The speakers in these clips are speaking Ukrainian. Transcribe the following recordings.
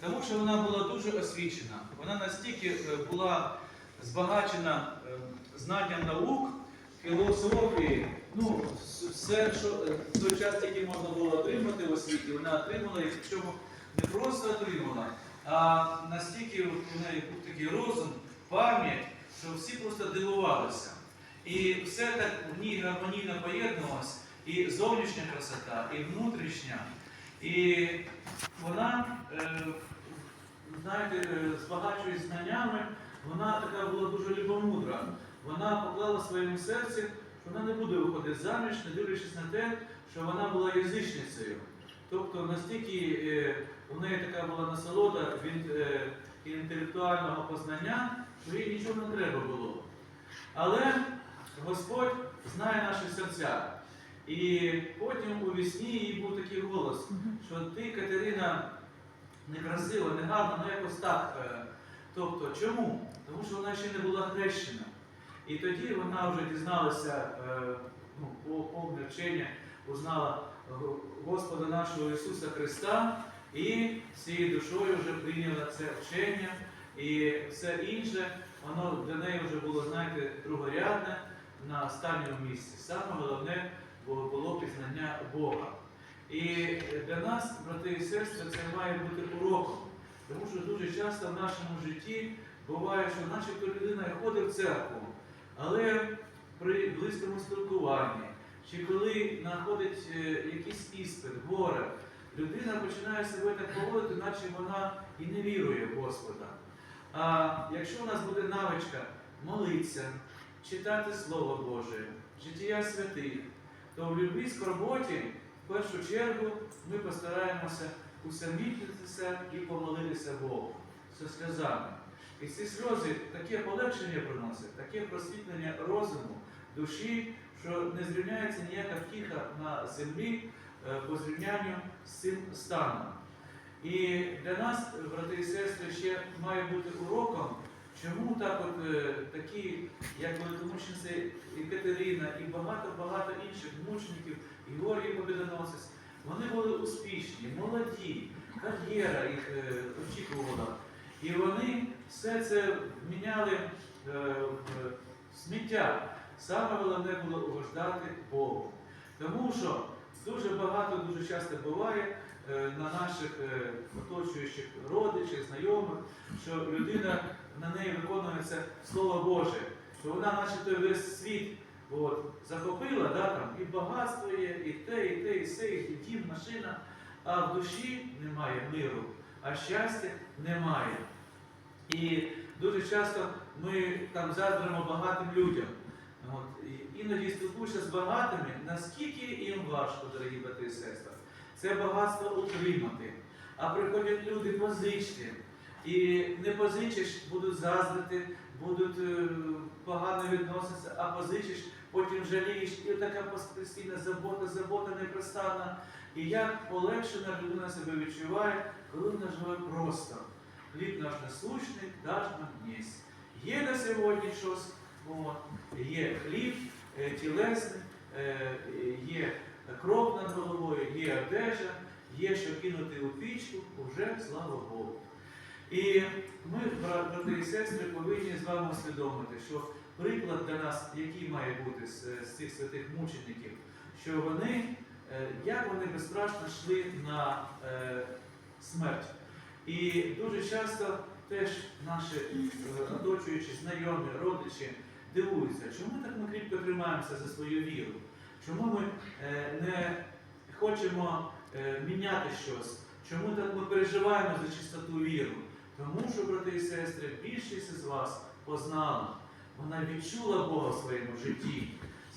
Тому що вона була дуже освічена. Вона настільки е, була збагачена е, знанням наук, філософії, ну, все, що е, в той час тільки можна було отримати в освіті, вона отримала, і причому не просто отримала, а настільки у неї був такий розум, пам'ять, що всі просто дивувалися. І все так в ній гармонійно поєднувалось, і зовнішня красота, і внутрішня. І вона, е, знаєте, е, збагачуючись знаннями, вона така була дуже любомудра. Вона поклала в своєму серці, що вона не буде виходити заміж, не дивлячись на те, що вона була язичницею. Тобто настільки е, у неї така була насолода від інтелектуального познання, що їй нічого не треба було. Але Господь знає наші серця. І потім у вісні їй був такий голос, що ти, Катерина, некрасива, негарна, ну якось так. е, Тобто, чому? Тому що вона ще не була хрещена. І тоді вона вже дізналася е, ну, по повне вчення, узнала Господа нашого Ісуса Христа і всією душою вже прийняла це вчення, і все інше, воно для неї вже було, знаєте, другорядне на останньому місці. Саме головне було пізнання Бога. І для нас, брати і сестри, це має бути уроком. Тому що дуже часто в нашому житті буває, що начебто людина ходить в церкву, але при близькому спілкуванні, чи коли знаходить е, якийсь іспит, горе, людина починає себе так поводити, наче вона і не вірує в Господа. А якщо у нас буде навичка молитися, читати Слово Боже, життя святих, то в любій скорботі, в першу чергу, ми постараємося усамітнитися і помолитися Богу зі сльозами. І ці сльози таке полегшення приносять, таке просвітлення розуму, душі, що не зрівняється ніяка втіха на землі е, по зрівнянню з цим станом. І для нас, брати і сестри, ще має бути уроком, чому так от е, такі, як великомучениця і і багато-багато інших мучеників, Георгій Побідоносець, вони були успішні, молоді, кар'єра їх е, очікувала. І вони все це міняли е, в сміття. Саме головне було угождати Богу. Тому що дуже багато, дуже часто буває на наших оточуючих родичів, знайомих, що людина на неї виконується Слово Боже, що вона, наче той весь світ от, захопила, да, там, і багатство є, і те, і те, і все, і дім, машина, а в душі немає миру, а щастя немає. І дуже часто ми там заздримо багатим людям. От, іноді спілкуєшся з багатими, наскільки їм важко, дорогі брати і сестри, це багатство утримати. А приходять люди позичні. І не позичиш, будуть заздрити, будуть е, погано відноситися, а позичиш, потім жалієш, і така постійна забота, забота непрестанна. І як полегшена людина себе відчуває, коли вона живе просто. Хліб наш насущний, даш нам днесь. Є на сьогодні щось, от, є хліб е, тілесний, е, є кров над головою, є одежа, є що кинути у пічку, уже слава Богу. І ми, брати і сестри, повинні з вами усвідомити, що приклад для нас, який має бути з, з цих святих мучеників, що вони, е, як вони безстрашно йшли на е, смерть. І дуже часто теж наші е, оточуючі, знайомі, родичі дивуються, чому так ми кріпко тримаємося за свою віру, чому ми е, не хочемо е, міняти щось, чому так ми переживаємо за чистоту віру. Тому що, брати і сестри, більшість із вас познала, вона відчула Бога в своєму житті.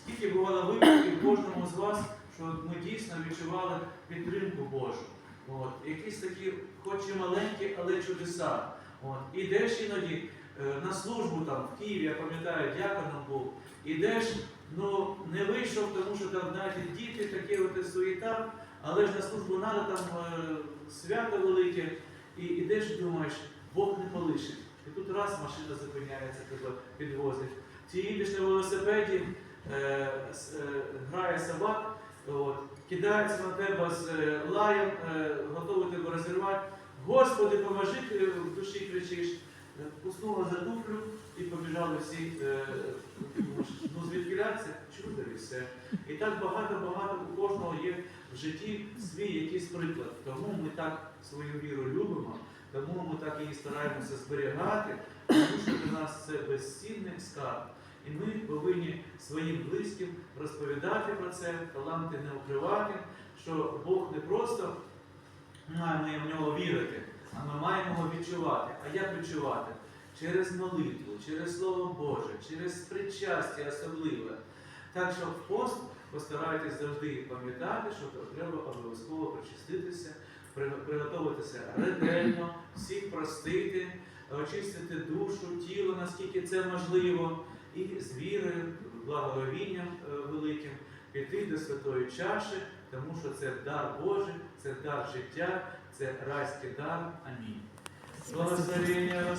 Скільки бувало випадків кожному з вас, що ми дійсно відчували підтримку Божу. От, якісь такі, хоч і маленькі, але чудеса. От, ідеш іноді е, на службу там в Києві, я пам'ятаю, дяконом був. Ідеш, ну не вийшов, тому що там, знаєте, діти, таке от суєта, але ж на службу треба там е, свято велике, і ідеш і думаєш, Бог не полишить. І тут раз машина зупиняється, тебе підвозить. Чи їдеш на велосипеді, е, е, грає собак, от, кидається на тебе з е, лаєм, е, готовий тебе розірвати. Господи, поможи, в душі кричиш. Е, Уснула за туфлю і побіжали всі, е, ну звідки це чудо і все. І так багато-багато у кожного є в житті свій якийсь приклад. Тому ми так свою віру любимо, тому ми так її стараємося зберігати, тому що для нас це безцінний скарб. І ми повинні своїм близьким розповідати про це, таланти не укривати, що Бог не просто маємо в нього вірити, а ми маємо його відчувати. А як відчувати? Через молитву, через Слово Боже, через причастя особливе. Так що пост постарайтесь завжди пам'ятати, що треба обов'язково причаститися, приготуватися ретельно, всіх простити, очистити душу, тіло, наскільки це можливо, і з вірою, благоговінням е, великим піти до святої чаші, тому що це дар Божий, це дар життя, це райський дар. Амінь. Благословення.